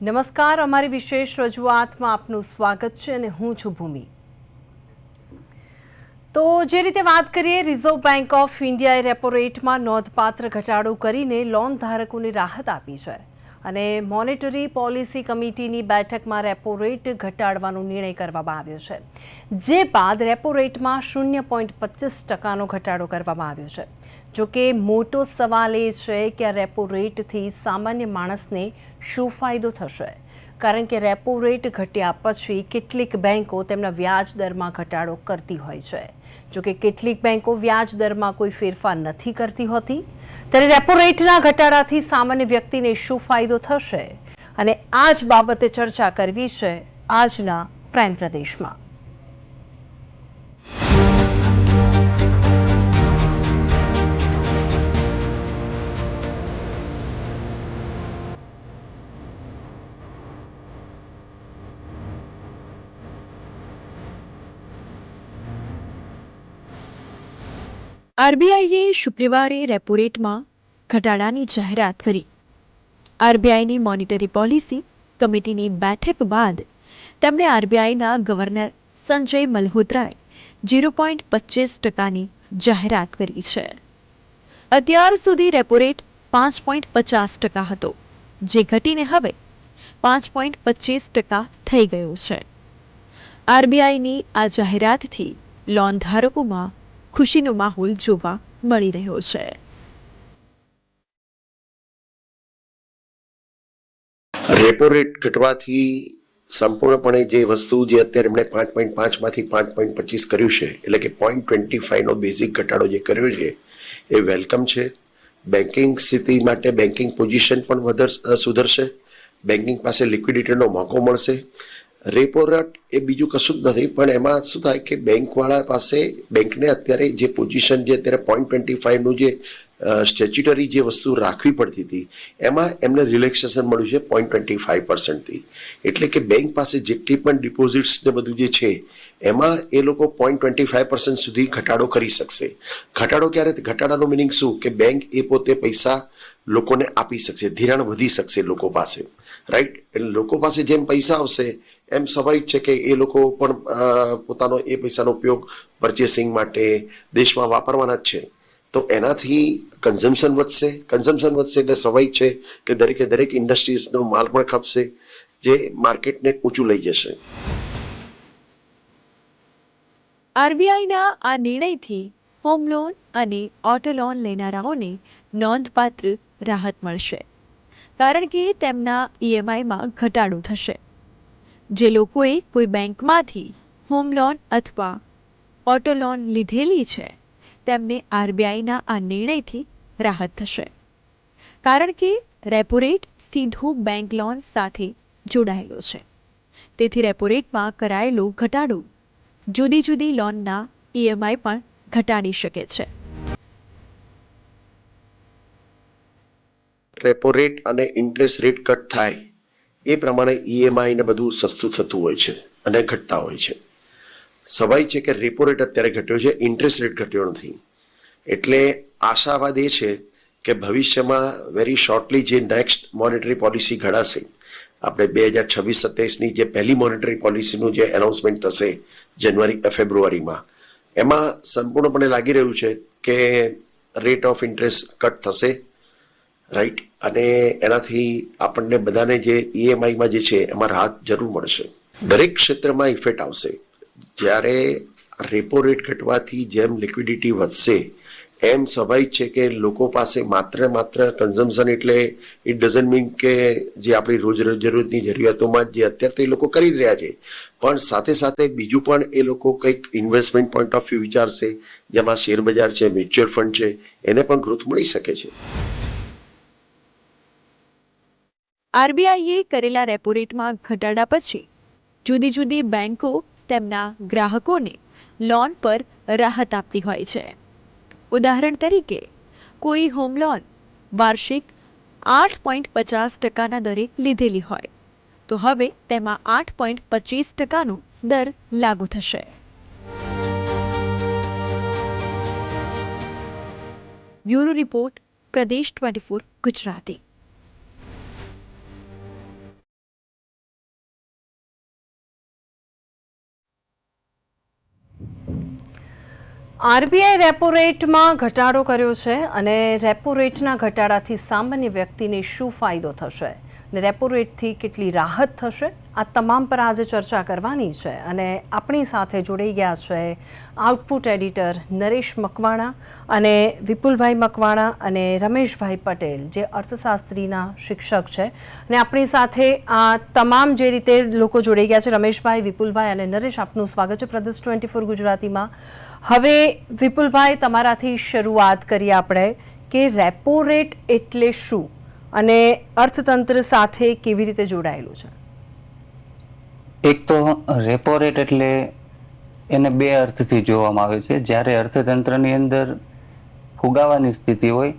નમસ્કાર, અમારી વિશેષ રજૂઆતમાં આપનું સ્વાગત છે અને હું છું ભૂમિ. તો જે રીતે વાત કરીએ રિઝર્વ બેંક ઓફ ઇન્ડિયાએ રેપો રેટમાં નોંધપાત્ર ઘટાડો કરીને લોન ધારકોને રાહત આપી છે. અને મોનેટરી પોલિસી કમિટીની બેઠકમાં રેપો રેટ ઘટાડવાનો નિર્ણય કરવામાં આવ્યો છે. જે બાદ રેપો રેટમાં શૂન્ય પોઈન્ટ પચીસ ટકાનો ઘટાડો કરવામાં આવ્યો છે. જો કે મોટો સવાલ એ છે કે આ રેપો રેટથી સામાન્ય માણસને શું ફાયદો થશે? કારણ કે રેપો રેટ ઘટ્યા પછી કેટલીક બેંકો તેમના વ્યાજ દરમાં ઘટાડો કરતી હોય છે. જોકે કેટલીક બેંકો વ્યાજ દરમાં કોઈ ફેરફાર નથી કરતી હોતી, ત્યારે રેપો રેટના ઘટાડાથી સામાન્ય વ્યક્તિને શું ફાયદો થશે? અને આ જ બાબતે ચર્ચા કરવી છે આજના પ્રાઇમ પ્રદેશમાં. આરબીઆઈએ શુક્રવારે રેપો રેટમાં ઘટાડાની જાહેરાત કરી. આરબીઆઈની મોનિટરી પોલિસી કમિટીની બેઠક બાદ તેમણે આરબીઆઈના ગવર્નર સંજય મલ્હોત્રાએ ઝીરો પોઈન્ટ પચીસ ટકાની જાહેરાત કરી છે. અત્યાર સુધી રેપો રેટ પાંચ પોઈન્ટ પચાસ ટકા હતો, જે ઘટીને હવે પાંચ પોઈન્ટ પચીસ ટકા થઈ ગયો છે. આરબીઆઈની આ જાહેરાતથી લોન ધારકોમાં ખુશીનો માહોલ જોવા મળી રહ્યો છે. રેપો રેટ ઘટવાથી સંપૂર્ણપણે જે વસ્તુ જે અત્યારે એમણે પાંચ પોઈન્ટ પાંચમાંથી પાંચ પોઈન્ટ પચીસ કર્યું છે, એટલે કે પોઈન્ટ ટ્વેન્ટી ફાઈવનો બેઝિક ઘટાડો જે કર્યો છે, એ વેલકમ છે. બેન્કિંગ સ્થિતિ માટે બેન્કિંગ પોઝિશન પણ વધર સુધરશે. બેન્કિંગ પાસે લિક્વિડિટીનો મોકો મળશે. રેપો રેટ એ બીજું કશું જ નથી. પણ એમાં શું થાય કે બેંકવાળા પાસે, બેંકને અત્યારે જે પોઝિશન જે અત્યારે પોઈન્ટ ટ્વેન્ટી ફાઈવનું જે સ્ટેચ્યુટરી જે વસ્તુ રાખવી પડતી હતી, એમાં એમને રિલેક્સેશન મળ્યું છે પોઈન્ટ ટ્વેન્ટી ફાઈવ પર્સન્ટથી એટલે કે બેંક પાસે જેટલી પણ ડિપોઝિટ્સ ને બધું જે છે, એમાં એ લોકો પોઈન્ટ ટ્વેન્ટી ફાઈવ પર્સન્ટ સુધી ઘટાડો કરી શકશે. ઘટાડો ક્યારે? ઘટાડાનો મિનિંગ શું? કે બેંક એ પોતે પૈસા લોકોને આપી શકશે, ધિરાણ વધી શકશે લોકો પાસે. રાઈટ એટલે લોકો પાસે જેમ પૈસા આવશે એમ સ્વાભાવિક છે કે એ લોકો પણ પોતાનો એ પૈસાનો ઉપયોગ પરચેસિંગ માટે દેશમાં વાપરવાના જ છે. તો એનાથી કન્ઝમ્પશન વધશે. કન્ઝમ્પશન વધશે એટલે સ્વાભાવિક છે કે દરેકે દરેક ઇન્ડસ્ટ્રીઝનો માલ પણ ખપશે, જે માર્કેટને ઊંચું લઈ જશે. આરબીઆઈના આ નિર્ણયથી હોમ લોન અને ઓટો લોન લેનારાઓને નોંધપાત્ર રાહત મળશે. કારણ કે તેમના ઈએમઆઈમાં ઘટાડો થશે. જે લોકોએ કોઈ બેંકમાંથી હોમ લોન અથવા ઓટો લોન લીધેલી છે, તેમને આરબીઆઈના આ નિર્ણયથી રાહત થશે. કારણ કે રેપો રેટ સીધું બેંક લોન સાથે જોડાયેલો છે. તેથી રેપો રેટમાં કરાયેલો ઘટાડો જુદી જુદી લોનના ઈએમઆઈ પણ ઘટાડી શકે છે. રેપો રેટ અને ઇન્ટરેસ્ટ રેટ કટ થાય. એ પ્રમાણે ઈએમઆઈ ને બધું સસ્તું થતું હોય છે અને ઘટતા હોય છે. સ્વાભાવિક છે કે રેપો રેટ અત્યારે ઘટ્યો છે ઇન્ટરેસ્ટ રેટ ઘટ્યો નથી. એટલે આશાવાદ એ છે કે ભવિષ્યમાં વેરી શોર્ટલી જે નેક્સ્ટ મોનેટરી પોલિસી ઘડાશે, આપણે બે હજાર છવ્વીસ સત્યાવીસની જે પહેલી મોનેટરી પોલિસીનું જે એનાઉન્સમેન્ટ થશે જાન્યુઆરી ફેબ્રુઆરીમાં, એમાં સંપૂર્ણપણે લાગી રહ્યું છે કે રેટ ઓફ ઇન્ટરેસ્ટ કટ થશે. રાઈટ અને એનાથી આપણને બધાને જે ઈએમઆઈમાં જે છે, એમાં રાહત જરૂર મળશે. દરેક ક્ષેત્રમાં ઇફેક્ટ આવશે. જ્યારે રેપો રેટ ઘટવાથી જેમ લિક્વિડિટી વધશે, એમ સ્વાભાવિક છે કે લોકો પાસે માત્ર માત્ર કન્ઝમ્પશન એટલે ઇટ ડઝન્ટ મીન કે જે આપણી રોજ જરૂરતની જરૂરિયાતોમાં જે અત્યારે તો એ લોકો કરી જ રહ્યા છે. પણ સાથે સાથે બીજું પણ એ લોકો કંઈક ઇન્વેસ્ટમેન્ટ પોઈન્ટ ઓફ વ્યૂ વિચારશે, જેમાં શેર બજાર છે મ્યુચ્યુઅલ ફંડ છે, એને પણ ગ્રોથ મળી શકે છે. આરબીઆઈએ કરેલા રેપો રેટમાં ઘટાડા પછી જુદી જુદી બેંકો તેમના ગ્રાહકોને લોન પર રાહત આપતી હોય છે. ઉદાહરણ તરીકે, કોઈ હોમ લોન વાર્ષિક આઠ પોઈન્ટ પચાસ ટકાના દરે લીધેલી હોય, તો હવે તેમાં આઠ પોઈન્ટ પચીસ ટકાનો દર લાગુ થશે. બ્યુરો રિપોર્ટ, પ્રદેશ twenty four Gujarati. RBI repo રેટમાં ઘટાડો કર્યો છે અને રેપો રેટના ઘટાડાથી સામાન્ય વ્યક્તિને શું ફાયદો થશે? અને રેપો રેટથી કેટલી રાહત થશે? આ તમામ પર આજે ચર્ચા કરવાની છે અને આપણી સાથે જોડાઈ ગયા છે આઉટપુટ એડિટર નરેશ મકવાણા અને વિપુલભાઈ મકવાણા અને રમેશભાઈ પટેલ, જે અર્થશાસ્ત્રીના શિક્ષક છે. અને આપણી સાથે આ તમામ જે રીતે લોકો જોડાઈ ગયા છે, રમેશભાઈ, વિપુલભાઈ અને નરેશ, આપનું સ્વાગત છે પ્રદેશ ટ્વેન્ટી ફોર ગુજરાતીમાં. હવે વિપુલભાઈ, તમારાથી શરૂઆત કરીએ આપણે કે રેપો રેટ એટલે શું? અને અર્થતંત્ર સાથે કેવી રીતે જોડાયેલું છે? એક તો રેપો રેટ એટલે એને બે અર્થથી જોવામાં આવે છે. જ્યારે અર્થતંત્રની અંદર ફુગાવાની સ્થિતિ હોય,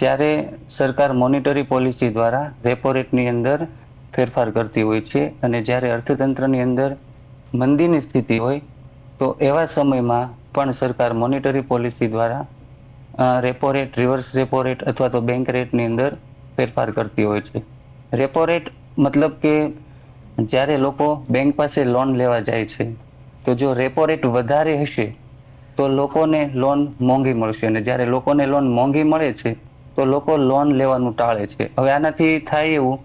ત્યારે સરકાર મોનિટરી પોલિસી દ્વારા રેપો રેટની અંદર ફેરફાર કરતી હોય છે. અને જ્યારે અર્થતંત્રની અંદર મંદીની સ્થિતિ હોય, તો એવા સમયમાં પણ સરકાર મોનિટરી પોલિસી દ્વારા repo rate reverse repo rate અથવા તો બેંક રેટની અંદર ફેરફાર કરતી હોય છે. રેપો રેટ મતલબ કે જ્યારે લોકો બેંક પાસે લોન લેવા જાય છે, તો જો રેપો રેટ વધારે હશે, તો લોકોને લોન મોંઘી મળશે અને જ્યારે લોકોને લોન મોંઘી મળે છે, તો લોકો લોન લેવાનું ટાળે છે. હવે આનાથી થાય એવું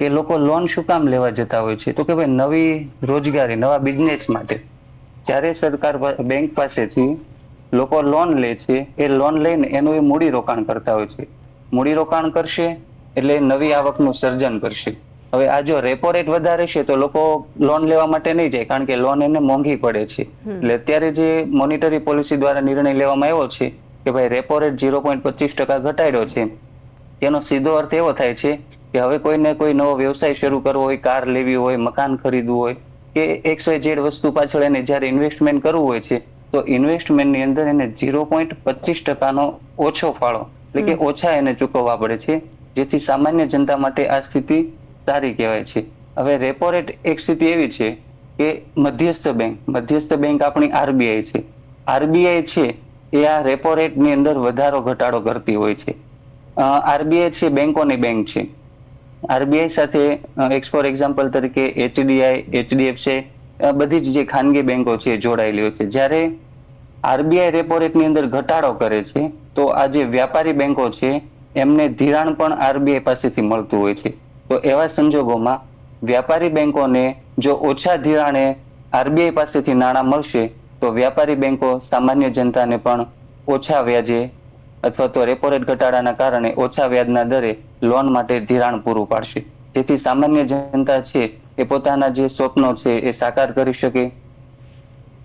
કે લોકો લોન શું કામ લેવા જતા હોય છે? તો કે ભાઈ નવી રોજગારી, નવા બિઝનેસ માટે. જ્યારે સરકાર બેંક પાસેથી લોકો લોન લે છે, એ લોન લઈને એનું એ મૂડી રોકાણ કરતા હોય છે. મૂડી રોકાણ કરશે એટલે નવી આવકનું સર્જન કરશે. હવે આ જો રેપો રેટ વધારે છે તો લોકો લોન લેવા માટે નહીં જાય કારણ કે લોન એને મોંઘી પડે છે. એટલે અત્યારે જે મોનિટરી પોલિસી દ્વારા નિર્ણય લેવામાં આવ્યો છે કે ભાઈ રેપો રેટ ઝીરો પોઈન્ટ પચીસ ટકા ઘટાડ્યો છે તેનો સીધો અર્થ એવો થાય છે કે હવે કોઈને કોઈ નવો વ્યવસાય શરૂ કરવો હોય કાર લેવી હોય મકાન ખરીદવું હોય કે એક્સ વાય ઝેડ વસ્તુ પાછળ એને જ્યારે ઇન્વેસ્ટમેન્ટ કરવું હોય છે તો ઇન્વેસ્ટમેન્ટની અંદર એને ઝીરો પોઈન્ટ પચીસ ટકાનો ઓછો ફાળો એટલે કે ઓછા એને ચૂકવવા પડે છે. જેથી સામાન્ય જનતા માટે આ સ્થિતિ સારી કહેવાય છે. હવે રેપો રેટ એક સ્થિતિ એવી છે કે મધ્યસ્થ બેંક મધ્યસ્થ બેંક આપણી આરબીઆઈ છે. આરબીઆઈ છે એ આ રેપો રેટની અંદર વધારો, ઘટાડો કરતી હોય છે. આરબીઆઈ છે બેંકોની બેંક છે. આરબીઆઈ સાથે એક્સ ફોર એક્ઝામ્પલ તરીકે એચડીઆઈ એચડીએફસી બધી જ જે ખાનગી બેંકો છે એ જોડાયેલી હોય છે. જ્યારે આરબીઆઈ રેપો રેટની અંદર ઘટાડો કરે છે, તો આ જે વ્યાપારી બેંકો છે એમને ધિરાણ પણ આરબીઆઈ પાસેથી મળતું હોય છે. તો એવા સંજોગોમાં વ્યાપારી બેંકોને જો ઓછા ધિરાણે આરબીઆઈ પાસેથી નાણાં મળશે, તો વ્યાપારી બેંકો સામાન્ય જનતાને પણ ઓછા વ્યાજે અથવા તો રેપો રેટ ઘટાડાના કારણે ઓછા વ્યાજના દરે લોન માટે ધિરાણ પૂરું પાડશે. જેથી સામાન્ય જનતા છે એ પોતાના જે સ્વપ્નો છે એ સાકાર કરી શકે.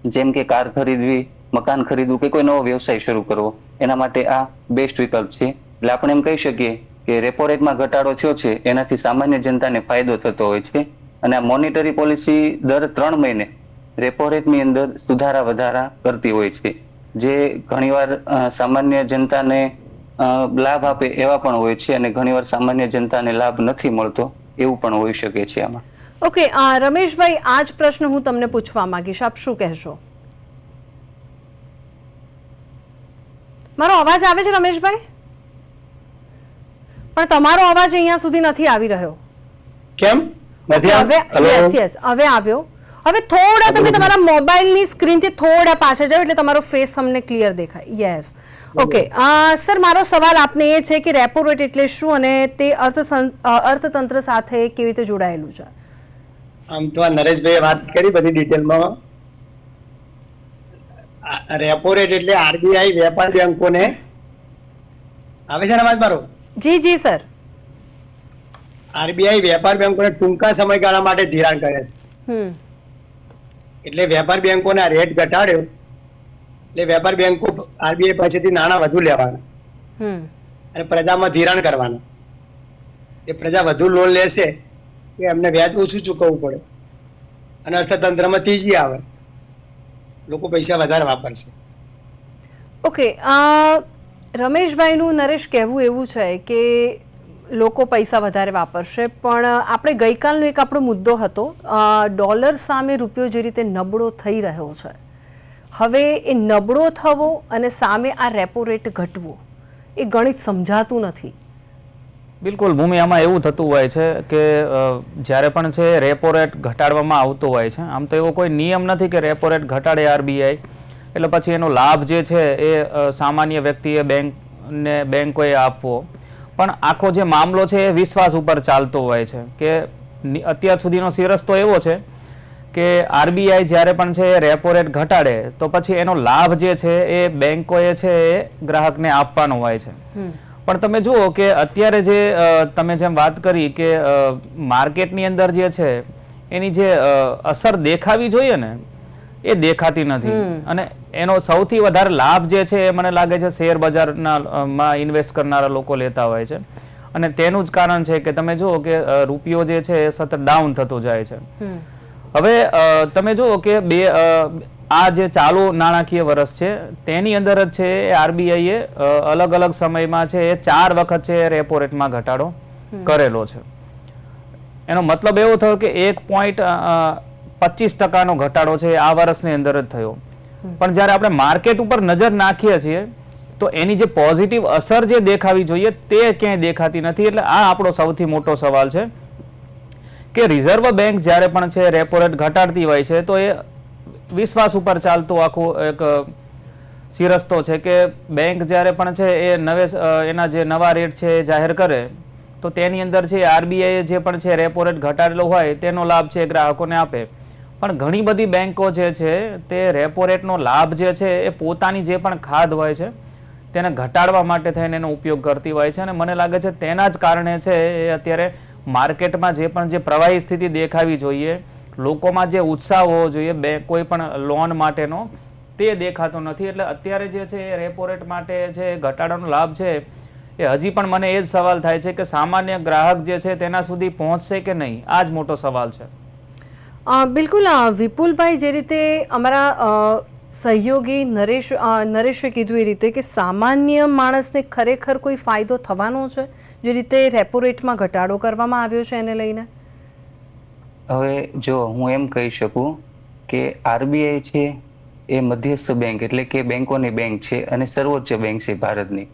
જેમ કે કાર ખરીદવી, મકાન ખરીદવું કે કોઈ નવો વ્યવસાય શરૂ કરવો, એના માટે આ બેસ્ટ વિકલ્પ છે. એટલે આપણે એમ કહી શકીએ કે રેપો રેટમાં ઘટાડો થયો છે, એનાથી સામાન્ય જનતાને ફાયદો થતો હોય છે. અને આ મોનિટરી પોલિસી દર ત્રણ મહિને રેપો રેટની અંદર સુધારા વધારા કરતી હોય છે. જે ઘણીવાર સામાન્ય જનતાને લાભ આપે એવા પણ હોય છે અને ઘણીવાર સામાન્ય જનતાને લાભ નથી મળતો એવું પણ હોઈ શકે છે આમાં. ઓકે રમેશભાઈ આ જ પ્રશ્ન હું તમને પૂછવા માંગીશ. આપ શું કહેશો? મારો અવાજ આવે છે રમેશભાઈ? પણ તમારો અવાજ અહીંયા સુધી નથી આવી રહ્યો. કેમ? નથી હવે યસ યસ હવે આવ્યો. હવે થોડા તમે તમારા મોબાઈલની સ્ક્રીનથી થોડા પાછળ જાઓ એટલે તમારો ફેસ તમને ક્લિયર દેખાય. યસ ઓકે સર મારો સવાલ આપને એ છે કે રેપો રેટ એટલે શું અને તે અર્થ અર્થતંત્ર સાથે કેવી રીતે જોડાયેલું છે? આમ તો આ નરેશભાઈએ વાત કરી બધી ડિટેલમાં રેપો રેટ એટલે આરબીઆઈ વેપાર બેંકોને આવે છે ને અવાજ મારો? જી જી સર. આરબીઆઈ વેપાર બેંકોને ટૂંકા સમયગાળા માટે ધિરાણ કરે છે. એટલે વેપાર બેંકોને આ રેટ ઘટાડ્યો એટલે વેપાર બેંકો આરબીઆઈ પાસેથી નાણાં વધુ લેવાના. અને પ્રજામાં ધિરાણ કરવાના. એ પ્રજા વધુ લોન લેશે કે એમને વ્યાજ ઓછું ચૂકવવું પડે. અને અર્થતંત્રમાં તેજી આવે. લોકો પૈસા વધારે વાપરશે. ઓકે રમેશભાઈનું નરેશ કહેવું એવું છે કે લોકો પૈસા વધારે વાપરશે, પણ આપણે ગઈકાલનો એક આપણો મુદ્દો હતો ડોલર સામે રૂપિયો જે રીતે નબળો થઈ રહ્યો છે. હવે એ નબળો થવો અને સામે આ રેપો રેટ ઘટવો, એ ગણિત સમજાતું નથી. બિલકુલ ભૂમિ આમાં એવું થતું હોય છે કે જ્યારે પણ છે રેપો રેટ ઘટાડવામાં આવતો હોય છે, આમ તો એવો કોઈ નિયમ નથી કે રેપો રેટ ઘટાડે આરબીઆઈ. એટલે પછી એનો લાભ જે છે એ સામાન્ય વ્યક્તિએ બેંકને બેંકોએ આપવો. પણ આખો જે મામલો છે એ વિશ્વાસ ઉપર ચાલતો હોય છે કે અત્યાર સુધીનો સિરસ્તો એવો છે કે આરબીઆઈ જ્યારે પણ છે એ રેપો રેટ ઘટાડે તો પછી એનો લાભ જે છે એ બેંકોએ છે એ ગ્રાહકને આપવાનો હોય છે. પણ તમે જુઓ કે અત્યારે જે તમે જેમ વાત કરી કે માર્કેટની અંદર જે છે એની જે અસર દેખાવી જોઈએ ને એ દેખાતી નથી. અને એનો સૌથી વધારે લાભ જે છે એ મને લાગે છે શેર બજારના માં ઇન્વેસ્ટ કરનારા લોકો લેતા હોય છે. અને તેનું જ કારણ છે કે તમે જુઓ કે રૂપિયો જે છે એ સતત ડાઉન થતો જાય છે. હવે તમે જુઓ કે બે આ જે ચાલુ નાણાકીય વર્ષ છે તેની અંદર જ છે એ આરબીઆઈએ અલગ અલગ સમયમાં છે એ ચાર વખત છે રેપો રેટમાં ઘટાડો કરેલો છે. એનો મતલબ એવો થયો કે એક પોઈન્ટ પચીસ ટકાનો ઘટાડો છે આ વર્ષની અંદર જ થયો. પણ જ્યારે આપણે માર્કેટ ઉપર નજર નાખીએ છીએ તો એની જે પોઝિટિવ અસર જે દેખાવી જોઈએ તે ક્યાંય દેખાતી નથી. એટલે આ આપણો સૌથી મોટો સવાલ છે કે રિઝર્વ બેંક જ્યારે પણ છે રેપો રેટ ઘટાડતી હોય છે તો એ વિશ્વાસ ઉપર ચાલતું આખું એક શિરસ્તો સિરસ્તો છે કે બેંક જ્યારે પણ છે એ નવે એના જે નવા રેટ છે એ જાહેર કરે તો તેની અંદર છે આરબીઆઈ જે પણ છે રેપો રેટ ઘટાડેલો હોય તેનો લાભ છે ગ્રાહકોને આપે. પણ ઘણી બધી બેંકો જે છે, તે રેપો રેટનો લાભ જે છે, એ પોતાની જે પણ ખાધ હોય છે, તેને ઘટાડવા માટે થઈને એનો ઉપયોગ કરતી હોય છે. અને મને લાગે છે તેના જ કારણે છે, એ અત્યારે માર્કેટમાં જે પણ જે પ્રવાહી સ્થિતિ દેખાવી જોઈએ, લોકોમાં જે ઉત્સાહ હોવો જોઈએ, બે, કોઈ પણ લોન માટેનો, તે દેખાતો નથી. એટલે અત્યારે જે છે, એ રેપો રેટ માટે છે ઘટાડાનો લાભ છે, એ હજી પણ મને એ જ સવાલ થાય છે કે સામાન્ય ગ્રાહક જે છે, તેના સુધી પહોંચશે કે નહીં? આ જ મોટો સવાલ છે. બિલકુલ વિપુલભાઈ જે રીતે અમારા સહયોગી નરેશ નરેશે કીધું એ રીતે કે સામાન્ય માણસને ખરેખર કોઈ ફાયદો થવાનો છે, જે રીતે રેપો રેટમાં ઘટાડો કરવામાં આવ્યો છે એને લઈને? હવે જો હું એમ કહી શકું કે આરબીઆઈ છે એ મધ્યસ્થ બેંક એટલે કે બેંકોની બેંક છે અને સર્વોચ્ચ બેંક છે ભારતની.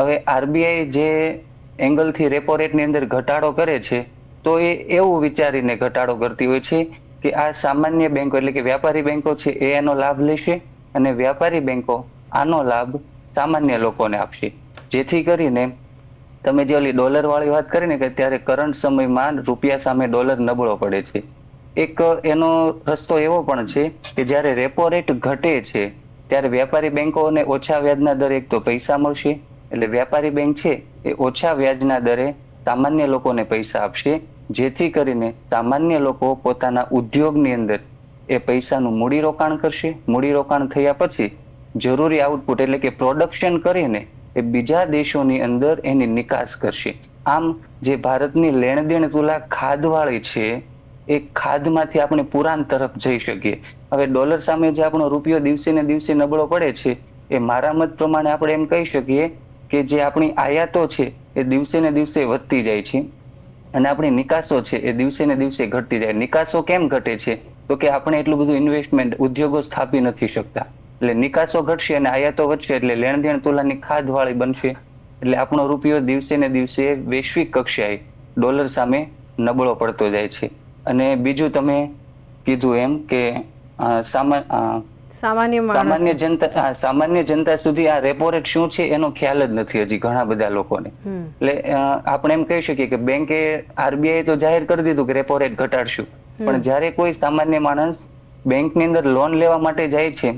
હવે આરબીઆઈ જે એંગલથી રેપો રેટની અંદર ઘટાડો કરે છે, તો એ એવું વિચારીને ઘટાડો કરતી હોય છે કે આ સામાન્ય બેંકો એટલે કે વ્યાપારી બેંકો છે, એ એનો લાભ લેશે અને વ્યાપારી બેંકો આનો લાભ સામાન્ય લોકોને આપશે. જેથી કરીને તમે જે ઓલી ડોલર વાળી વાત કરી ને કે ત્યારે કરંટ સમયમાં રૂપિયા સામે ડોલર નબળો પડે છે. એક એનો રસ્તો એવો પણ છે કે જ્યારે રેપો રેટ ઘટે છે, ત્યારે વ્યાપારી બેંકોને ઓછા વ્યાજના દરે એક તો પૈસા મળશે. એટલે વ્યાપારી બેંક છે, એ ઓછા વ્યાજના દરે સામાન્ય લોકોને પૈસા આપશે. જેથી કરીને સામાન્ય લોકો પોતાના ઉદ્યોગની અંદર એ પૈસાનું મૂડીરોકાણ કરશે. મૂડીરોકાણ થયા પછી જરૂરી આઉટપુટ એટલે કે પ્રોડક્શન કરીને એ બીજા દેશોની અંદર એની નિકાસ કરશે. આમ જે ભારતની લેણદેણ તુલા ખાદવાળી છે, એ ખાદમાંથી આપણે પુરાણ તરફ જઈ શકીએ. હવે ડોલર સામે જે આપણો રૂપિયો દિવસે ને દિવસે નબળો પડે છે, એ મારા મત પ્રમાણે આપણે એમ કહી શકીએ કે જે આપણી આયાતો છે, એ દિવસે ને દિવસે વધતી જાય છે. અને આપણી નિકાસો છે એ દિવસે ને દિવસે ઘટતી જાય. નિકાસો કેમ ઘટે છે? તો કે આપણે એટલું બધું ઇન્વેસ્ટમેન્ટ ઉદ્યોગો સ્થાપી નથી શકતા. એટલે નિકાસો ઘટશે અને આયાતો વધશે એટલે લેણદેણ તુલાની ખાધવાળી બનશે. એટલે આપણો રૂપિયો દિવસે ને દિવસે વૈશ્વિક કક્ષાએ ડોલર સામે નબળો પડતો જાય છે. અને બીજું તમે કીધું એમ કે અ, સામા અ, સામાન્ય સામાન્ય જનતા સામાન્ય જનતા સુધી આ રેપો રેટ શું છે એનો ખ્યાલ જ નથી હજી ઘણા બધા લોકોને. એટલે આપણે એમ કહી શકીએ કે બેંકે આરબીઆઈ તો જાહેર કરી દીધું કે રેપો રેટ ઘટાડશું પણ જ્યારે કોઈ સામાન્ય માણસ બેંકની અંદર લોન લેવા માટે જાય છે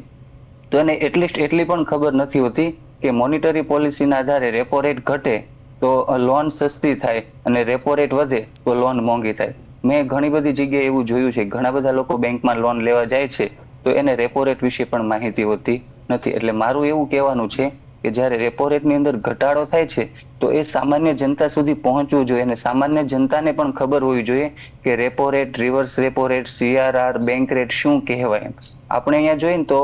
તો એને એટલીસ્ટ એટલી પણ ખબર નથી હોતી કે મોનિટરી પોલિસીના આધારે રેપો રેટ ઘટે તો લોન સસ્તી થાય અને રેપો રેટ વધે તો લોન મોંઘી થાય. મેં ઘણી બધી જગ્યાએ એવું જોયું છે ઘણા બધા લોકો બેંકમાં લોન લેવા જાય છે તો એને રેપો રેટ વિશે પણ માહિતી હોતી નથી. એટલે મારું એવું કહેવાનું છે કે જ્યારે રેપો રેટની અંદર ઘટાડો થાય છે, તો એ સામાન્ય જનતા સુધી પહોંચવું જોઈએ અને સામાન્ય જનતાને પણ ખબર હોવી જોઈએ કે repo rate reverse repo rate CRR, bank rate શું કહેવાય. આપણે અહીંયા જોઈએ તો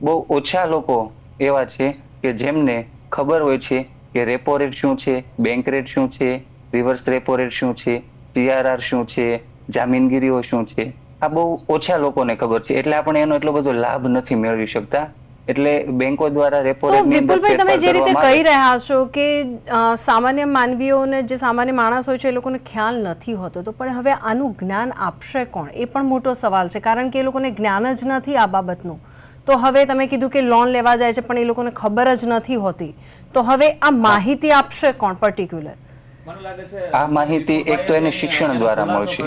બહુ ઓછા લોકો એવા છે કે જેમને ખબર હોય છે કે રેપો રેટ શું છે, બેંક રેટ શું છે, રિવર્સ રેપો રેટ શું છે, સીઆરઆર શું છે, જામીનગીરીઓ શું છે. આ બહુ ઓછા લોકોને ખબર છે. એટલે આપણે એનો એટલો બધો લાભ નથી મેળવી શકતા. એટલે બેંકો દ્વારા રેપો રેટ વિપુલભાઈ તમે જે રીતે કહી રહ્યા છો કે સામાન્ય માનવીઓને જે સામાન્ય માણસ હોય છે એ લોકોને ખ્યાલ નથી હોતો તો પણ હવે આનું જ્ઞાન આપશે કોણ? એ પણ મોટો સવાલ છે કારણ કે એ લોકોને જ્ઞાન જ નથી આ બાબતનું. તો હવે તમે કીધું કે લોન લેવા જાય છે પણ એ લોકોને ખબર જ નથી હોતી. તો હવે આ માહિતી આપશે કોણ પર્ટિક્યુલર આ માહિતી એક તો એને શિક્ષણ દ્વારા મળશે.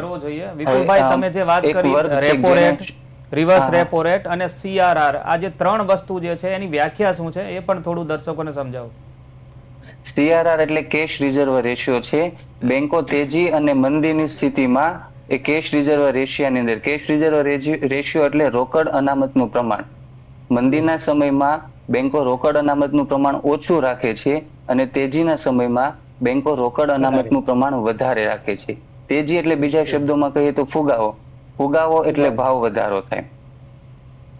વિપુલભાઈ તમે જે વાત કરી repo rate reverse repo rate અને સીઆરઆર આ જે ત્રણ વસ્તુ જે છે એની વ્યાખ્યા શું છે એ પણ થોડું દર્શકોને સમજાવો. સીઆરઆર એટલે કેશ રિઝર્વ રેશિયો છે. બેંકો તેજી અને મંદીની સ્થિતિમાં એ કેશ રિઝર્વ રેશિયાની અંદર. કેશ રિઝર્વ રેશિયો એટલે રોકડ અનામતનું પ્રમાણ. મંદીના સમયમાં બેંકો રોકડ અનામતનું પ્રમાણ ઓછું રાખે છે અને તેજીના સમયમાં બેંકો રોકડ અનામતનું પ્રમાણ વધારે રાખે છે. તેજી એટલે બીજા શબ્દોમાં કહીએ તો ફુગાવો. ફુગાવો એટલે ભાવ વધારો થાય.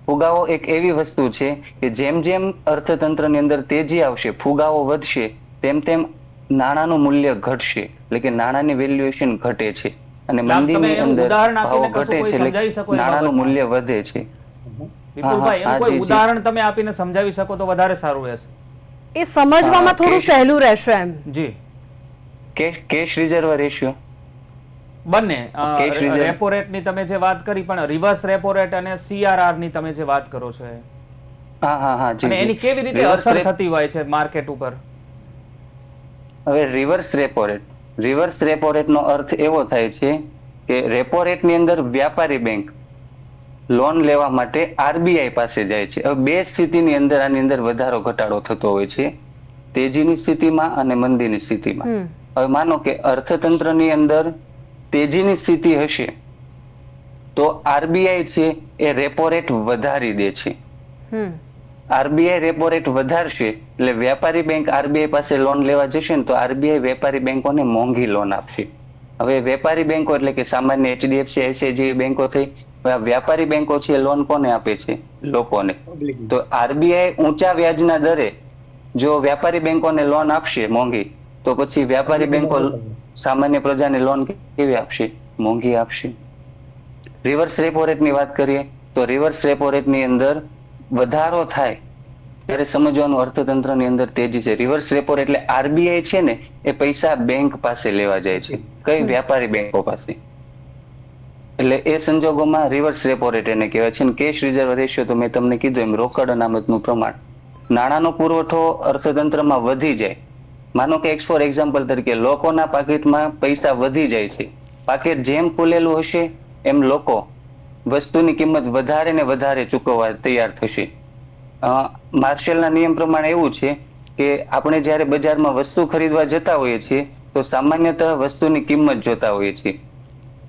ફુગાવો એક એવી વસ્તુ છે કે જેમ જેમ અર્થતંત્રની અંદર તેજી આવશે ફુગાવો વધશે તેમ તેમ નાણાંનું મૂલ્ય ઘટશે. એટલે કે નાણાંની વેલ્યુએશન ઘટે છે. અને મંદીની અંદર ઉદાહરણ આપીને ભાવો ઘટે છે એટલે નાણાંનું મૂલ્ય વધે છે. વિપુલભાઈ એનું કોઈ. ઉદાહરણ તમે આપીને સમજાવી શકો તો વધારે સારું રહેશે. એ સમજવામાં થોડું સહેલું રહેશે એમ. જી. કેશ કેશ રિઝર્વ રેશિયો બંને રેપો રેટની તમે જે વાત કરી પણ રિવર્સ રેપો રેટ અને સીઆરઆરની તમે જે વાત કરો છો હા હા હા જી એની કેવી રીતે અસર થતી હોય છે માર્કેટ ઉપર? હવે reverse repo rate reverse repo rate નો અર્થ એવો થાય છે કે રેપો રેટની અંદર વ્યાપારી બેંક લોન લેવા માટે આરબીઆઈ પાસે જાય છે. હવે બે સ્થિતિની અંદર આની અંદર વધારો ઘટાડો થતો હોય છે. તેજીની સ્થિતિમાં અને મંદીની સ્થિતિમાં. હવે માનો કે અર્થતંત્રની અંદર તેજીની સ્થિતિ હશે તો આરબીઆઈ છે એ રેપો રેટ વધારી દે છે. આરબીઆઈ રેપો રેટ વધારશે એટલે વેપારી બેંક આરબીઆઈ પાસે લોન લેવા જશે ને તો આરબીઆઈ વેપારી બેંકોને મોંઘી લોન આપશે. હવે વેપારી બેંકો એટલે કે સામાન્ય એચડીએફસી આઈસીઆઈ જેવી બેંકો થઈ વ્યાપારી બેંકો છે લોન કોને આપે છે? લોકોને. તો આરબીઆઈ ઊંચા વ્યાજના દરે જો વ્યાપારી બેંકોને લોન આપશે મોંઘી તો પછી વ્યાપારી બેંકો સામાન્ય પ્રજાને લોન કેવી આપશે? મોંઘી આપશે. રિવર્સ રેપો રેટની વાત કરીએ તો રિવર્સ રેપો રેટની અંદર વધારો થાય ત્યારે સમજવાનું અર્થતંત્રની અંદર તેજી છે. રિવર્સ રેપો રેટ એટલે આરબીઆઈ છે ને એ પૈસા બેંક પાસે લેવા જાય છે. કઈ વ્યાપારી બેંકો પાસે? એટલે એ સંજોગોમાં રિવર્સ રેપો રેટ એને કહેવાય છે. ને કેશ રિઝર્વ રેશિયો તો મેં તમને કીધું એમ રોકડ અનામતનું પ્રમાણ. નાણાંનો પુરવઠો અર્થતંત્રમાં વધી જાય. માનો કે એક્સ ફોર એક્ઝામ્પલ તરીકે, લોકોના પાકીટમાં પૈસા વધી જાય છે. પાકીટ જેમ ખુલેલું હશે, એમ લોકો વસ્તુની કિંમત વધારે ને વધારે ચૂકવવા તૈયાર થશે. માર્શલના નિયમ પ્રમાણે એવું છે કે આપણે જ્યારે બજારમાં વસ્તુ ખરીદવા જતા હોઈએ છીએ, તો સામાન્યતઃ વસ્તુની કિંમત જોતા હોઈએ છીએ.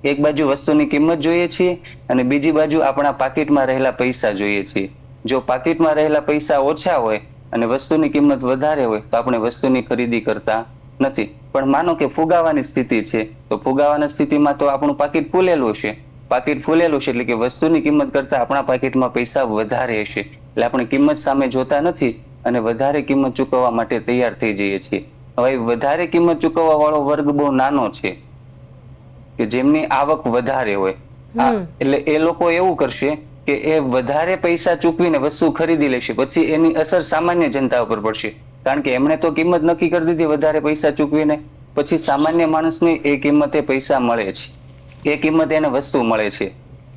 એક બાજુ વસ્તુની કિંમત જોઈએ છીએ અને બીજી બાજુ આપણા પાકીટમાં રહેલા પૈસા જોઈએ છીએ. જો પાકીટમાં રહેલા પૈસા ઓછા હોય અને વસ્તુની કિંમત વધારે હોય તો આપણે વસ્તુની ખરીદી કરતા નથી. પણ માનો કે ફુગાવાની સ્થિતિ છે તો ફુગાવાની સ્થિતિમાં તો આપણું પાકીટ ફૂલેલું છે. પાકીટ ફૂલેલું છે એટલે કે વસ્તુની કિંમત કરતા આપણા પાકીટમાં પૈસા વધારે હશે. એટલે આપણે કિંમત સામે જોતા નથી અને વધારે કિંમત ચૂકવવા માટે તૈયાર થઈ જઈએ છીએ. હવે વધારે કિંમત ચૂકવવા વાળો વર્ગ બહુ નાનો છે કે જેમની આવક વધારે હોય. એટલે એ લોકો એવું કરશે કે એ વધારે પૈસા ચૂકવીને વસ્તુ ખરીદી લેશે, પછી એની અસર સામાન્ય જનતા ઉપર પડશે. કારણ કે એમણે તો કિંમત નક્કી કરી દીધી વધારે પૈસા ચૂકવીને, પછી સામાન્ય માણસને એ કિંમતે પૈસા મળે છે. એ કિંમતે એને વસ્તુ મળે છે.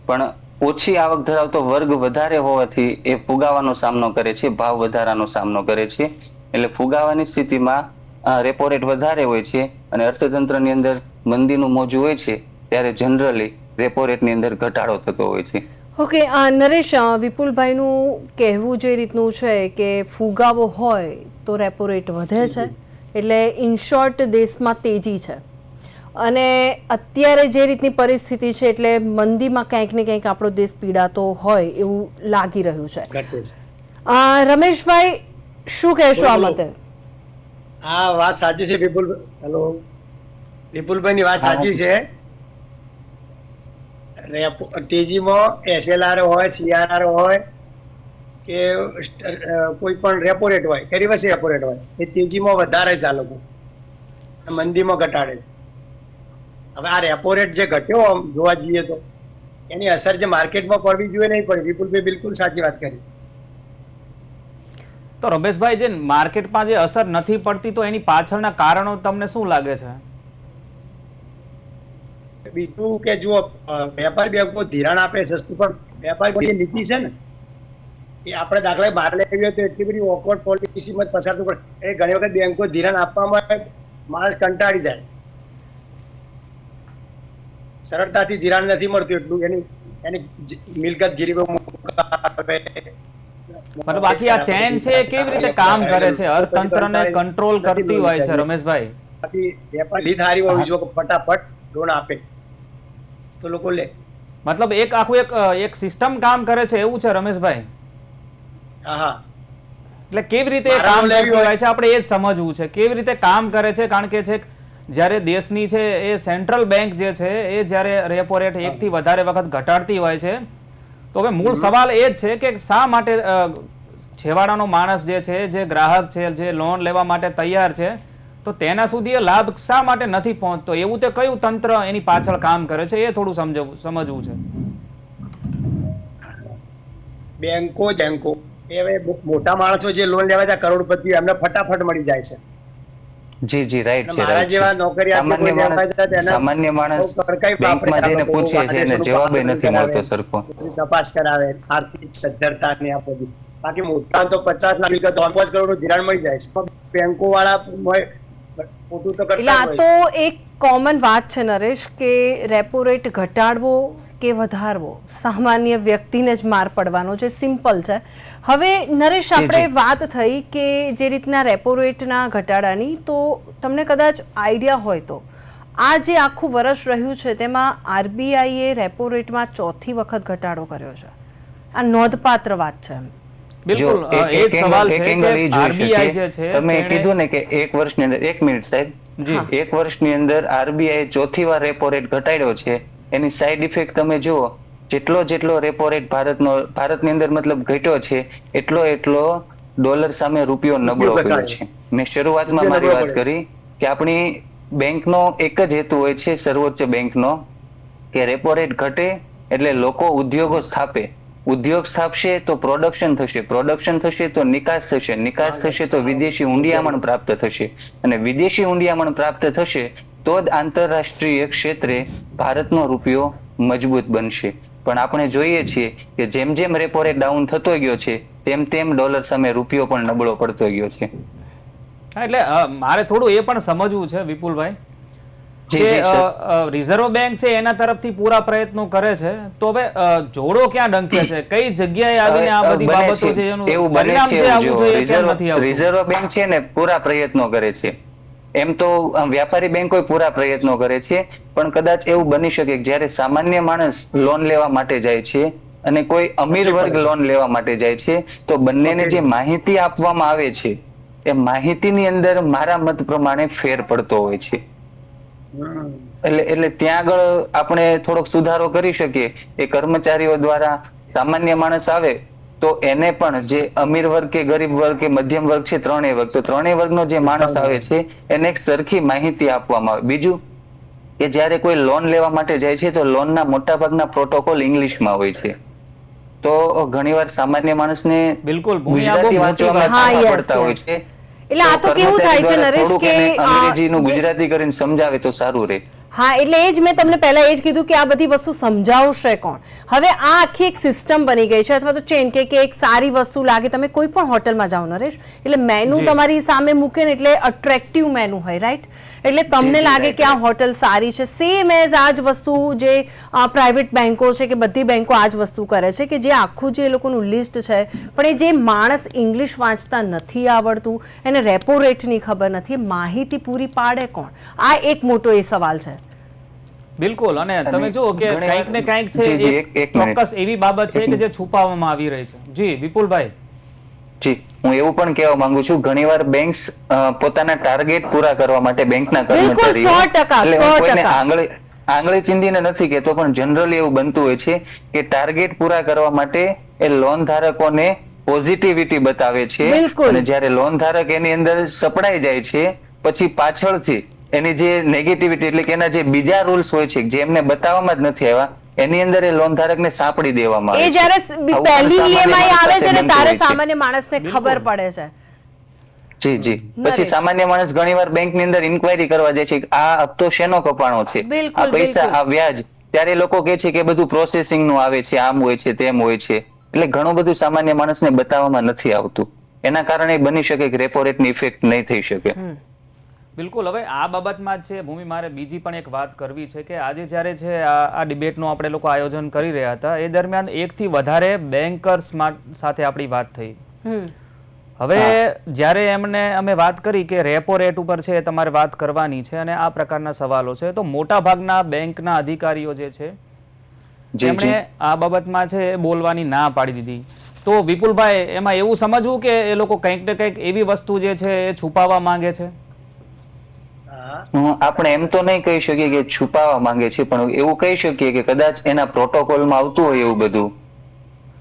પણ ઓછી આવક ધરાવતો વર્ગ વધારે હોવાથી એ ફુગાવાનો સામનો કરે છે, ભાવ વધારાનો સામનો કરે છે. એટલે ફુગાવાની સ્થિતિમાં રેપો રેટ વધારે હોય છે અને અર્થતંત્રની અંદર મંદીનું મોજું હોય છે, ત્યારે જનરલી રેપો રેટની અંદર ઘટાડો થતો હોય છે. ઓકે નરેશ વિપુલભાઈનું કહેવું જે રીતનું છે કે ફુગાવો હોય તો રેપો રેટ વધે છે. એટલે ઇન શોર્ટ દેશમાં તેજી છે. અને અત્યારે જે રીતની પરિસ્થિતિ છે એટલે મંદીમાં ક્યાંક ને ક્યાંક આપણો દેશ પીડાતો હોય એવું લાગી રહ્યું છે. રમેશભાઈ શું કહેશો આ. મતે હા વાત સાચી છે વિપુલ હેલો? વિપુલભાઈની વાત સાચી છે. રેપો તેજીમાં એસએલઆર હોય સીઆરઆર હોય કે કોઈ પણ રેપો રેટ હોય, કે રિવર્સ રેપો રેટ હોય, એ તેજીમાં વધારે છે આ લોકો. મંદીમાં ઘટાડે. હવે આ રેપો રેટ જે ઘટ્યો, આમ જોવા જઈએ તો, એની અસર જે માર્કેટમાં પડવી જોઈએ નહીં પડે વિપુલભાઈ બિલકુલ સાચી વાત કરી. તો રમેશભાઈ, જે માર્કેટમાં જે અસર નથી પડતી, તો એની પાછળના કારણો તમને શું લાગે છે? બીજું કે જો વેપારી બેંકો ધિરાણ આપે સસ્તું પણ વેપારી નીતિ છે ને એ આપણે દાખલા બહાર લઈ આવ્યો તો એટલી બધી ઓકવર્ડ પોલિસીમાં પસાર થવું પડે. એ ઘણી વખત બેંકો ધિરાણ આપવામાં માણસ કંટાળી જાય. સરળતાથી ધિરાણ નથી મળતું એટલું એની એની મિલકત ગીરી મુકાવે. મતલબ આખી આ ચેન છે કેવી રીતે કામ કરે છે? અર્થતંત્રને કંટ્રોલ કરતી હોય છે રમેશભાઈ. બાકી વેપાર લીધ હારી હોવી જો ફટાફટ. લોન આપે. તો લોકો લે. મતલબ એક આખું એક એક સિસ્ટમ કામ કરે છે એવું છે રમેશભાઈ? હા એટલે કેવી રીતે કામ હોય. છે આપણે એ જ સમજવું છે. કેવી રીતે કામ કરે છે? કારણ કે છે જ્યારે દેશની છે એ સેન્ટ્રલ બેંક જે છે એ જ્યારે રેપો રેટ એક થી વધારે વખત ઘટાડતી હોય છે તો હવે મૂળ સવાલ એ જ છે કે શા માટે છેવાડાનો માણસ જે છે જે ગ્રાહક છે જે લોન લેવા માટે તૈયાર છે તો તેના સુધી એ લાભ શા માટે નથી પહોંચતો? એવું તે કયું તંત્ર એની પાછળ કામ કરે છે? એ થોડું સમજવું સમજવું છે. બેંકો બેંકો એ હવે મોટા માણસો જે લોન લેવા જાય કરોડપતિ એમને ફટાફટ મળી જાય છે. જી જી રાઈટ છે મારા જેવા નોકરી સામાન્ય માણસ સામાન્ય માણસ બેંકમાં જઈને પૂછે છે આદેશોનું જવાબ નથી મળતો સરખો. તપાસ કરાવે આર્થિક સદ્ધરતા ને આ બધી. બાકી મોટા તો પચાસ ના વિગત ત્રણ કરોડનું ધિરાણ મળી જાય છે. બેંકો વાળા ખોટું તો એટલે આ તો એક કોમન વાત છે નરેશ કે રેપો રેટ ઘટાડવો કે વધારવો સામાન્ય વ્યક્તિને જ માર પડવાનો છે સિમ્પલ છે. હવે નરેશ આપણે વાત થઈ કે જે રીતના રેપો રેટના ઘટાડાની તો તમને કદાચ આઈડિયા હોય તો. આ જે આખું વર્ષ રહ્યું છે તેમાં આરબીઆઈએ રેપો રેટમાં ચોથી વખત ઘટાડો કર્યો છે. આ નોંધપાત્ર વાત છે એમ. બિલકુલ. જો, અ, એક- એ જ સવાલ છે કે આરબીઆઈ જે છે તમે કીધું ને કે એક વર્ષની અંદર એક મિનિટ સાહેબ. એક વર્ષની અંદર આરબીઆઈ ચોથી વાર રેપો રેટ ઘટાડ્યો છે. એની સાઈડ ઇફેક્ટ તમે જુઓ જેટલો જેટલો રેપો રેટ ભારતનો ભારતની અંદર મતલબ ઘટ્યો છે એટલો એટલો ડોલર સામે રૂપિયો નબળો પડ્યો છે. મેં શરૂઆતમાં મારી વાત કરી કે આપણી બેંકનો એક જ હેતુ હોય છે સર્વોચ્ચ બેંકનો કે રેપો રેટ ઘટે એટલે લોકો ઉદ્યોગો સ્થાપે. ઉદ્યોગ સ્થાપશે તો પ્રોડક્શન થશે. પ્રોડક્શન થશે તો નિકાસ થશે. નિકાસ થશે તો વિદેશી ઊંડિયામણ પ્રાપ્ત થશે. અને વિદેશી ઊંડિયામણ પ્રાપ્ત થશે તો જ આંતરરાષ્ટ્રીય ક્ષેત્રે ભારતનો રૂપિયો મજબૂત બનશે. પણ આપણે જોઈએ છીએ કે જેમ જેમ રેપો રેટ ડાઉન થતો ગયો છે તેમ તેમ ડોલર સામે રૂપિયો પણ નબળો પડતો ગયો છે. એટલે મારે થોડું એ પણ સમજવું છે વિપુલભાઈ. જી, રિઝર્વ બેંક છે એના તરફથી પૂરા પ્રયત્નો કરે છે. તો હવે જોડો ક્યાં ડંકે છે? કઈ જગ્યાએ આવીને આ બધી બાબતો છે. એનું એવું બને છે રિઝર્વ બેંક છે ને પૂરા પ્રયત્નો કરે છે. એમ તો વ્યાપારી બેંકો પૂરા પ્રયત્નો કરે છે. પણ કદાચ એવું બની શકે કે જ્યારે સામાન્ય માણસ લોન લેવા માટે જાય છે અને કોઈ અમીર વર્ગ લોન લેવા માટે જાય છે તો બંનેને જે માહિતી આપવામાં આવે છે એ માહિતીની અંદર મારા મત પ્રમાણે ફેર પડતો હોય છે. એટલે એટલે ત્યાં આગળ આપણે થોડોક સુધારો કરી શકીએ. એ કર્મચારીઓ દ્વારા સામાન્ય માણસ આવે તો એને પણ જે અમીર વર્ગ કે ગરીબ વર્ગ કે મધ્યમ વર્ગ છે ત્રણેય વર્ગ તો ત્રણેય વર્ગનો જે માણસ આવે છે એને એક સરખી માહિતી આપવામાં આવે. બીજું કે જ્યારે કોઈ લોન લેવા માટે જાય છે તો લોનના મોટાભાગના પ્રોટોકોલ ઇંગ્લિશમાં હોય છે. તો ઘણીવાર સામાન્ય માણસને બિલકુલ ગુજરાતી વાંચવામાં પડતા હોય છે. એટલે આ તો કેવું થાય છે નરેશ કે અંગ્રેજીનું ગુજરાતી કરીને સમજાવે તો સારું રહે હા એટલે એ જ મેં તમને પહેલા એ જ કીધું કે આ બધી વસ્તુ સમજાવશે કોણ? હવે આ આખી એક સિસ્ટમ બની ગઈ છે અથવા તો ચેન કે કે એક સારી વસ્તુ લાગે તમે કોઈ પણ હોટલમાં જાઓ નરેશ એટલે મેનુ તમારી સામે મૂકે ને એટલે અટ્રેક્ટિવ મેનુ હોય રાઈટ એટલે તમને લાગે કે આ હોટલ સારી છે સેમ એઝ આ જ વસ્તુ જે પ્રાઇવેટ બેન્કો છે કે બધી બેન્કો આ જ વસ્તુ કરે છે કે જે આખું જે એ લોકોનું લિસ્ટ છે પણ એ જે માણસ ઇંગ્લિશ વાંચતા નથી આવડતું એને રેપો રેટની ખબર નથી માહિતી પૂરી પાડે કોણ? આ એક મોટો એ સવાલ છે. બિલકુલ અને તમે જુઓ કે કંઈક ને કંઈક છે. ચોક્કસ એવી બાબત છે કે જે છુપાવવામાં આવી રહી છે જી વિપુલભાઈ જી હું એવું પણ કહેવા માંગુ છું ઘણીવાર બેંક્સ પોતાના ટાર્ગેટ પૂરા કરવા માટે બેંકના કર્મચારીઓ. આંગળી આંગળી ચીંધીને નથી કહેતો પણ જનરલી એવું બનતું હોય છે કે ટાર્ગેટ પૂરા કરવા માટે એ લોન ધારકોને પોઝિટિવિટી બતાવે છે. અને જ્યારે લોન ધારક એની અંદર સપડાઈ જાય છે પછી પાછળથી એની જે નેગેટિવિટી એટલે કે એના જે બીજા રૂલ્સ હોય છે જે એમને બતાવવામાં જ નથી આવ્યા એની અંદર એ લોન ધારકને સાંપડી દેવામાં આવે એ જ્યારે પહેલી સામાન્ય ઈએમઆઈ માણસ આવે છે ને ત્યારે સામાન્ય માણસને ખબર પડે છે. જી જી. પછી સામાન્ય માણસ ઘણીવાર બેંકની અંદર ઇન્ક્વાયરી કરવા જાય છે કે આ હપ્તો શેનો કપાણો છે? આ પૈસા આ વ્યાજ. ત્યારે લોકો કહે છે કે બધું પ્રોસેસિંગનું આવે છે આમ હોય છે તેમ હોય છે. એટલે ઘણું બધું સામાન્ય માણસને બતાવવામાં નથી આવતું. એના કારણે બની શકે કે રેપો રેટની ઇફેક્ટ નહીં થઈ શકે. બિલકુલ હવે આ બાબતમાં જ છે ભૂમિ મારે બીજી પણ એક વાત કરવી છે કે આજે જ્યારે છે આ આ ડિબેટનું આપણે લોકો આયોજન કરી રહ્યા હતા એ દરમિયાન એકથી વધારે બેન્કર્સ સાથે આપણી વાત થઈ. હવે જ્યારે એમને અમે વાત કરી કે રેપો રેટ ઉપર છે તમારે વાત કરવાની છે અને આ પ્રકારના સવાલો છે તો મોટા ભાગના બેંકના અધિકારીઓ જે છે એમણે આ બાબતમાં છે એ બોલવાની ના પાડી દીધી. તો વિપુલભાઈ એમાં એવું સમજવું કે એ લોકો કંઈક ને કંઈક એવી વસ્તુ જે છે એ છુપાવવા માંગે છે? આપણે એમ તો નહીં કહી શકીએ કે છુપાવા માંગે છે પણ એવું કહી શકીએ કે કદાચ એના પ્રોટોકોલમાં આવતું હોય એવું બધું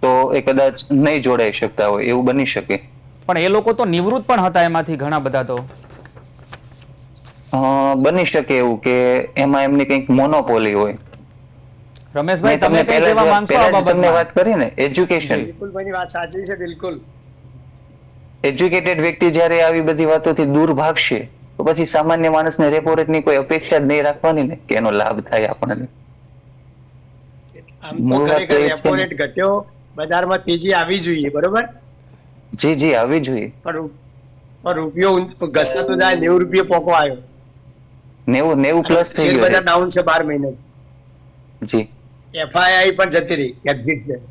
તો એ કદાચ નહીં જોડાઈ શકતા હોય એવું બની શકે. પણ એ લોકો તો નિવૃત્ત પણ હતા એમાંથી ઘણા બધા તો. અ, બની શકે એવું કે એમાં એમની કંઈક મોનોપોલી હોય. રમેશભાઈ તમે તમને કઈ કહેવા પહેલા માંગશો આ તમને બાબતમાં? વાત કરી ને એજ્યુકેશન બિલકુલભાઈની વાત સાચી છે બિલકુલ. એજ્યુકેટેડ વ્યક્તિ જ્યારે આવી બધી વાતોથી દૂર ભાગશે તો પછી સામાન્ય માણસને રેપો રેટની કોઈ અપેક્ષા જ નહીં રાખવાની ને કે એનો લાભ થાય આપણને. રેપો રેટ ઘટ્યો બજારમાં તેજી આવી જોઈએ બરોબર? જી જી આવી જોઈએ. પણ રૂપિયો ઘસાતો જાય નેવું રૂપિયો પોકો આવ્યો. નેવું નેવું પ્લસ થઈ ગયો બજાર ડાઉન છે બાર મહિને. જી. એફઆઈઆઈ પણ જતી રહી એક્ઝિટ છે.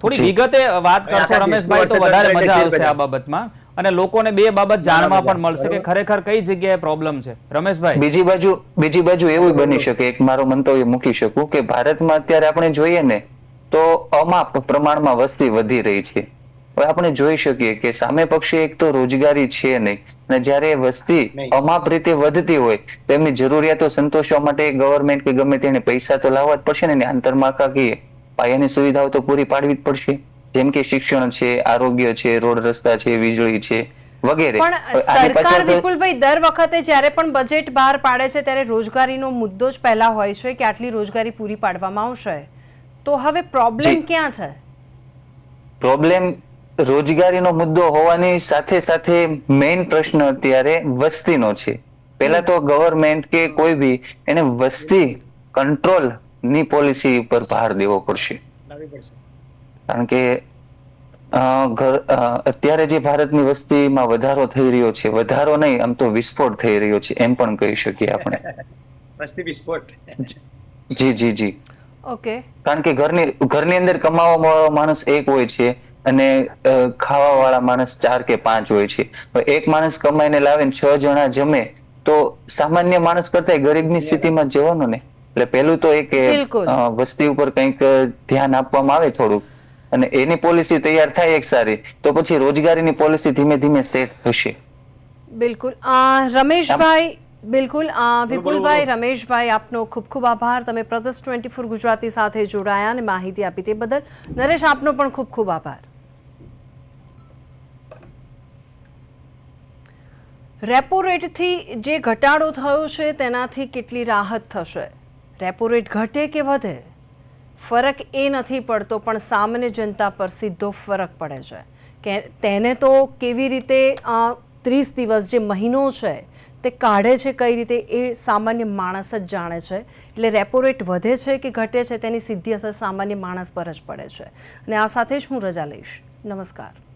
થોડી વિગતે વાત કરશો રમેશભાઈ તો વધારે મજા આવશે આ બાબતમાં. અને લોકોને બે બાબત જાણવા પણ મળશે કે ખરેખર કઈ જગ્યાએ પ્રોબ્લેમ છે. રમેશભાઈ. બીજી બાજુ બીજી બાજુ એવું બની શકે એક મારો મંતવ્ય મૂકી શકું કે ભારતમાં અત્યારે આપણે જોઈએ ને તો અમાપ પ્રમાણમાં વસ્તી વધી રહી છે. હવે આપણે જોઈ શકીએ કે સામે પક્ષે એક તો રોજગારી છે નહીં અને જ્યારે એ વસ્તી અમાપ રીતે વધતી હોય તો એમની જરૂરિયાતો સંતોષવા માટે ગવર્મેન્ટ કે ગમે તેને પૈસા તો લાવવા જ પડશે ને આંતરમાળખાકીય પાયાની સુવિધાઓ તો પૂરી પાડવી જ પડશે. જેમ કે શિક્ષણ છે આરોગ્ય છે રોડ રસ્તા છે વીજળી છે વગેરે. પણ સરકાર વિપુલભાઈ દર વખતે જ્યારે પણ બજેટ બહાર પાડે છે ત્યારે રોજગારીનો મુદ્દો જ પહેલા હોય છે કે આટલી રોજગારી પૂરી પાડવામાં આવશે. તો હવે પ્રોબ્લેમ ક્યાં છે? પ્રોબ્લેમ રોજગારીનો મુદ્દો હોવાની સાથે સાથે મેઇન પ્રશ્ન અત્યારે વસ્તીનો છે. પહેલા તો ગવર્મેન્ટ કે કોઈ બી એને વસ્તી કંટ્રોલની પોલિસી પર ભાર દેવો પડશે. કારણ કે ઘર- અત્યારે જે ભારતની વસ્તીમાં વધારો થઈ રહ્યો છે વધારો નહીં આમ તો વિસ્ફોટ થઈ રહ્યો છે એમ પણ કહી શકીએ આપણે. વસ્તી વિસ્ફોટ. જી જી જી. ઓકે. કારણ કે ઘરની ઘરની અંદર કમાવા વાળો માણસ એક હોય છે અને ખાવા વાળા માણસ ચાર કે પાંચ હોય છે. એક માણસ કમાઈને લાવે ને છ જણા જમે તો સામાન્ય માણસ કરતા ગરીબની સ્થિતિમાં જવાનું ને. એટલે પેલું તો એ કે વસ્તી ઉપર કંઈક ધ્યાન આપવામાં આવે થોડુંક. અને એની પોલિસી તૈયાર થાય એક સારી તો પછી રોજગારીની પોલિસી ધીમે ધીમે સેટ થશે બિલકુલ. રમેશભાઈ બિલકુલ વિપુલભાઈ રમેશભાઈ આપનો ખૂબ ખૂબ આભાર. તમે પ્રદેશ ટ્વેન્ટી ફોર ગુજરાતી સાથે જોડાયા અને માહિતી આપી તે બદલ. નરેશ આપનો પણ ખૂબ ખૂબ આભાર. રેપો રેટથી જે ઘટાડો થયો છે તેનાથી કેટલી રાહત થશે? રેપો રેટ ઘટે કે વધે? ફરક એ નથી પડતો, પણ સામાન્ય જનતા પર સીધો ફરક પડે છે. કે તેને તો કેવી રીતે ત્રીસ દિવસ જે મહિનો છે, તે કાઢે છે કઈ રીતે એ સામાન્ય માણસ જ જાણે છે. એટલે રેપો રેટ વધે છે કે ઘટે છે, તેની સીધી અસર સામાન્ય માણસ પર જ પડે છે. અને આ સાથે જ હું રજા લઈશ. નમસ્કાર.